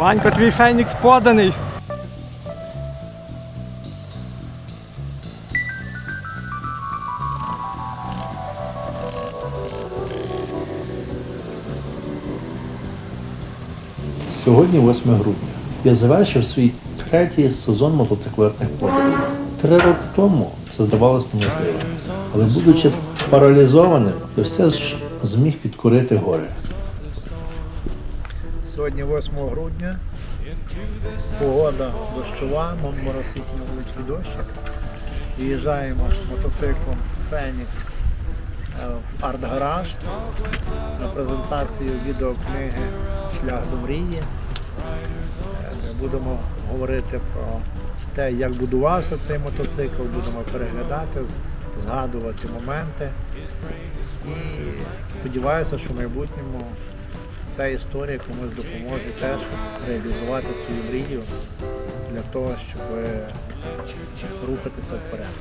Ванько, твій фенікс поданий. Сьогодні 8 грудня. Я завершив свій третій сезон мотоциклетних подорожей. Три роки тому це здавалося неможливим. Але будучи паралізованим, я все ж зміг підкорити гори. Сьогодні 8 грудня. Погода дощова, мо- моросить невеличкий дощик. Виїжджаємо мотоциклом Фенікс е, в арт-гараж на презентацію відеокниги Шлях до мрії. Е, будемо говорити про те, як будувався цей мотоцикл, будемо переглядати, згадувати моменти. І сподіваюся, що в майбутньому ця історія комусь допоможе теж реалізувати свою мрію для того, щоб рухатися вперед.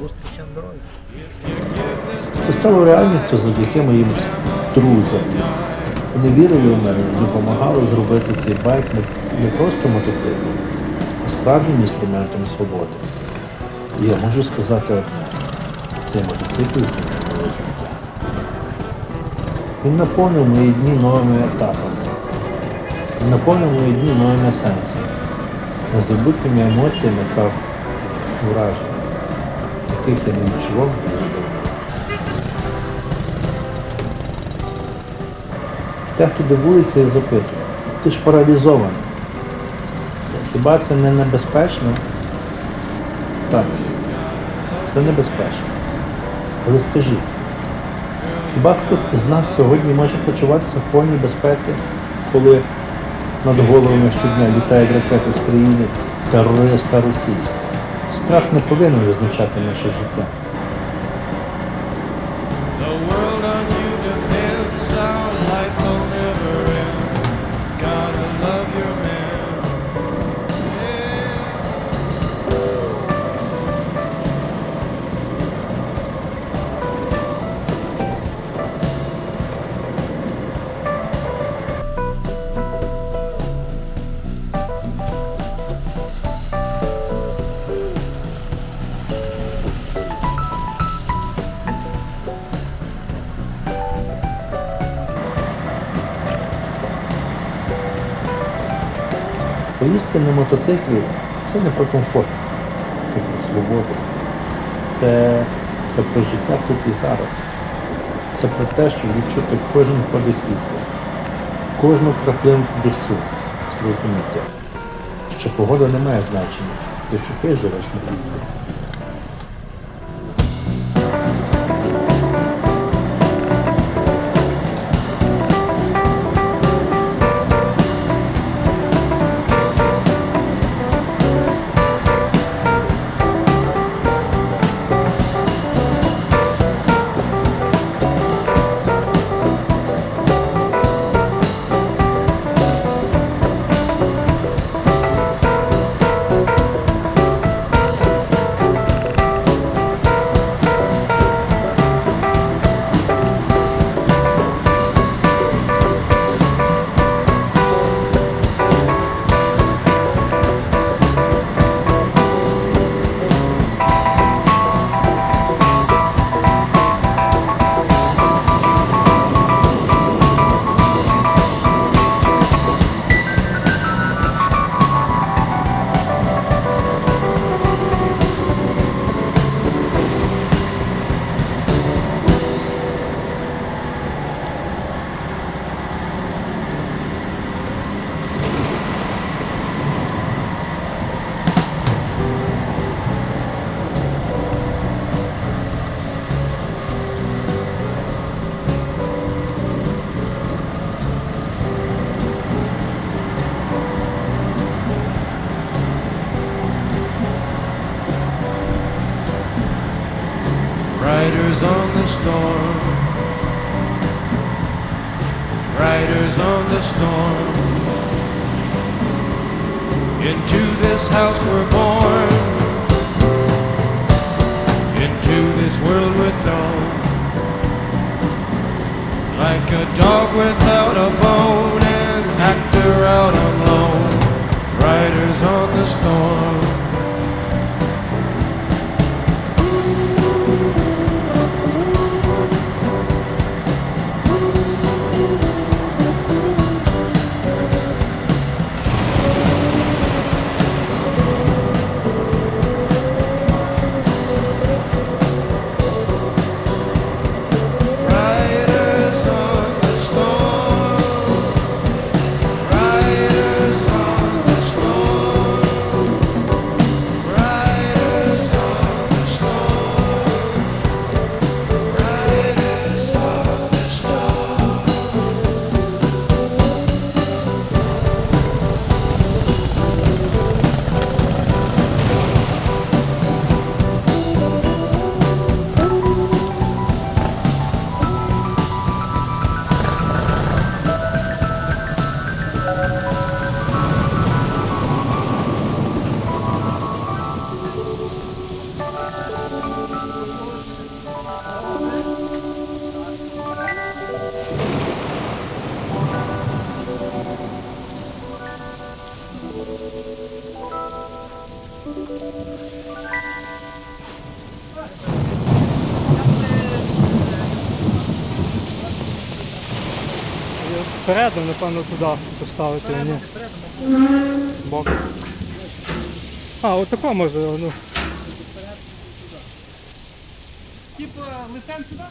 Зустрічі на дорозі. Це стало реальністю завдяки моїм друзям. Вони вірили в мене допомагали зробити цей байк не, просто мотоциклом, а справжнім інструментом свободи. І я можу сказати цей мотоцикл. Він наповнив мої дні новими етапами. Він наповнив мої дні новими сенсами, незабутніми емоціями та враженнями, яких я не відчував дуже давно. Дехто дивується і запитує, ти ж паралізований. Хіба це не небезпечно? Так, це небезпечно. Але скажіть, хіба хтось з нас сьогодні може почуватися в повній безпеці, коли над головами щодня літають ракети з країни терориста Росії? Страх не повинен визначати наше життя. Поїздки на мотоциклі це не про комфорт, це про свободу. Це, це про життя тут і зараз. Це про те, щоб відчути кожен подих вітру, кожну краплинку дощу, зрозуміти, що погода не має значення, якщо ти живеш на вітрі. Riders on the storm. Riders on the storm. Into this house we're born. Into this world we're thrown. Like a dog without a bone, an actor out alone. Riders on the storm. Переду, напевно, туди поставити. Ні. Бок. А, отако може, ну. Типа лицензию сюди?